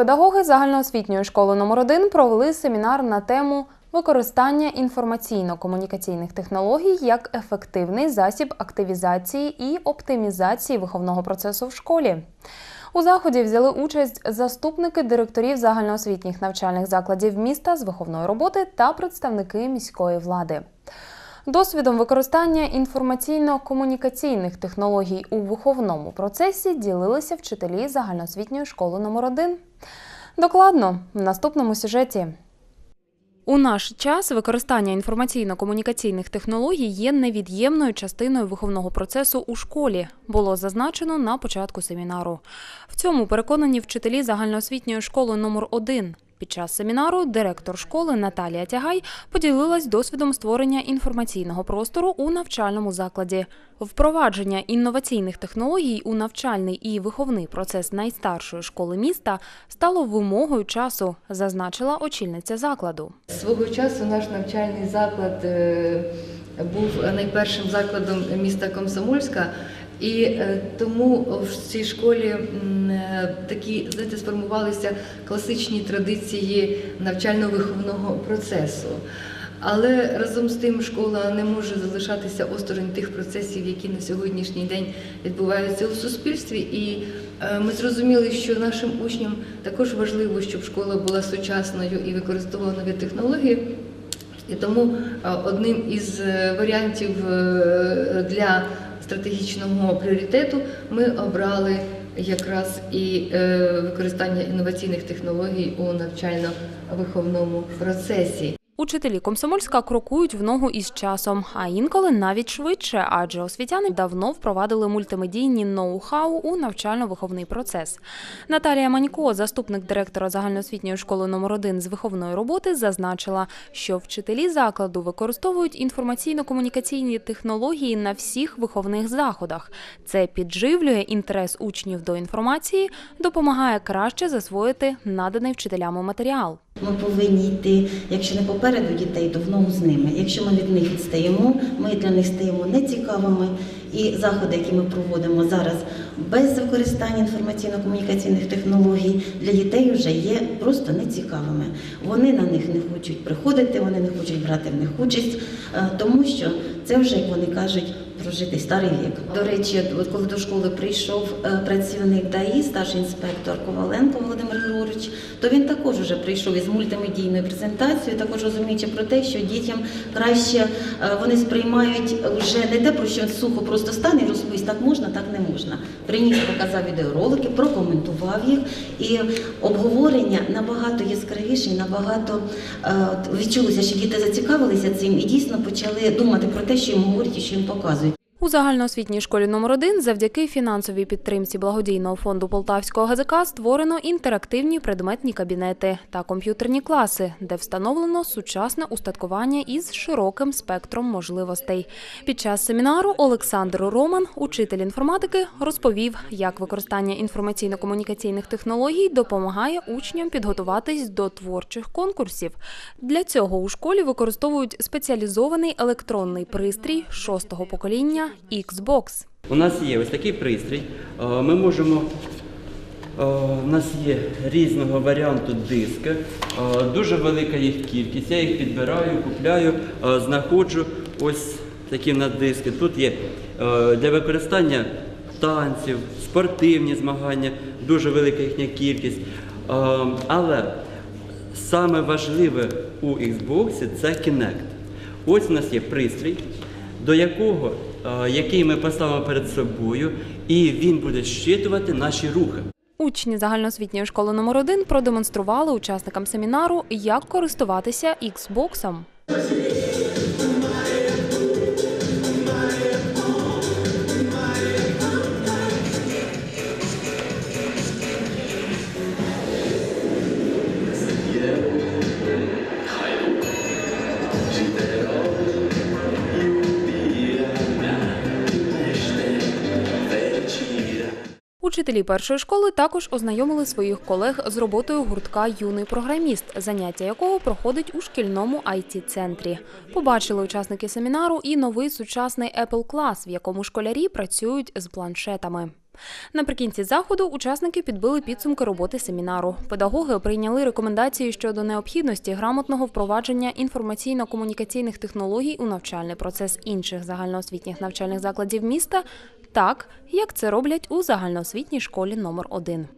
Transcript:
Педагоги загальноосвітньої школи номер 1 провели семінар на тему використання інформаційно-комунікаційних технологій як ефективний засіб активізації і оптимізації виховного процесу в школі. У заході взяли участь заступники директорів загальноосвітніх навчальних закладів міста з виховної роботи та представники міської влади. Досвідом використання інформаційно-комунікаційних технологій у виховному процесі ділилися вчителі загальноосвітньої школи номер 1 Докладно в наступному сюжеті. У наш час використання інформаційно-комунікаційних технологій є невід'ємною частиною виховного процесу у школі. Було зазначено на початку семінару. В цьому переконані вчителі загальноосвітньої школи номер 1 Під час семінару директор школи Наталія Тягай поділилась досвідом створення інформаційного простору у навчальному закладі. Впровадження інноваційних технологій у навчальний і виховний процес найстаршої школи міста стало вимогою часу, зазначила очільниця закладу. Свого часу наш навчальний заклад е, був найпершим закладом міста Комсомольська, і е, тому в цій школі е, такі знаєте, сформувалися класичні традиції навчально-виховного процесу. Але разом з тим школа не може залишатися осторонь тих процесів, які на сьогоднішній день відбуваються у суспільстві. І е, ми зрозуміли, що нашим учням також важливо, щоб школа була сучасною і використовувала нові технології. І тому одним із варіантів для стратегічного пріоритету ми обрали якраз і е, використання інноваційних технологій у навчально-виховному процесі. Учителі Комсомольська крокують в ногу із часом, а інколи навіть швидше, адже освітяни давно впровадили мультимедійні ноу-хау у навчально-виховний процес. Наталія Манько, заступник директора загальноосвітньої школи номер 1 з виховної роботи, зазначила, що вчителі закладу використовують інформаційно-комунікаційні технології на всіх виховних заходах. Це підживлює інтерес учнів до інформації, допомагає краще засвоїти наданий вчителями матеріал. Ми повинні йти, якщо не попереду дітей, то в ногу з ними. Якщо ми від них відстаємо, ми для них стаємо нецікавими. І заходи, які ми проводимо зараз без використання інформаційно-комунікаційних технологій, для дітей вже є просто нецікавими. Вони на них не хочуть приходити, вони не хочуть брати в них участь, е, тому що це вже, як вони кажуть, прожитий старий вік. До речі, от коли до школи прийшов е, працівник ДАІ, старший інспектор Коваленко Володимир Григорович, то він також вже прийшов із мультимедійною презентацією, також розуміючи про те, що дітям краще е, вони сприймають вже не те, про що сухо просто стане і розповість, так можна, так не можна. Приніс, показав відеоролики, прокоментував їх, і обговорення набагато яскравіше, набагато е, відчулося, що діти зацікавилися цим і дійсно почали думати про те, що їм говорять і що їм показують. У загальноосвітній школі номер 1 завдяки фінансовій підтримці благодійного фонду Полтавського ГЗК створено інтерактивні предметні кабінети та комп'ютерні класи, де встановлено сучасне устаткування із широким спектром можливостей. Під час семінару Олександр Роман, учитель інформатики, розповів, як використання інформаційно-комунікаційних технологій допомагає учням підготуватись до творчих конкурсів. Для цього у школі використовують спеціалізований електронний пристрій шостого покоління Xbox. У нас є ось такий пристрій. Е, Ми можемо. е, У нас є різного варіанту диски, е, дуже велика їх кількість. Я їх підбираю, купляю, знаходжу ось такі на диски. Тут є для використання танців, спортивні змагання, дуже велика їхня кількість. Але саме важливе у Xbox це Kinect. Ось у нас є пристрій, до якого, який ми поставимо перед собою, і він буде щитувати наші рухи. Учні загальноосвітньої школи номер 1 продемонстрували учасникам семінару, як користуватися Xbox. Учителі першої школи також ознайомили своїх колег з роботою гуртка Юний програміст, заняття якого проходить у шкільному it центрі Побачили учасники семінару і новий сучасний Apple клас, в якому школярі працюють з планшетами. Наприкінці заходу учасники підбили підсумки роботи семінару. Педагоги прийняли рекомендації щодо необхідності грамотного впровадження інформаційно-комунікаційних технологій у навчальний процес інших загальноосвітніх навчальних закладів міста, так як це роблять у загальноосвітній школі номер 1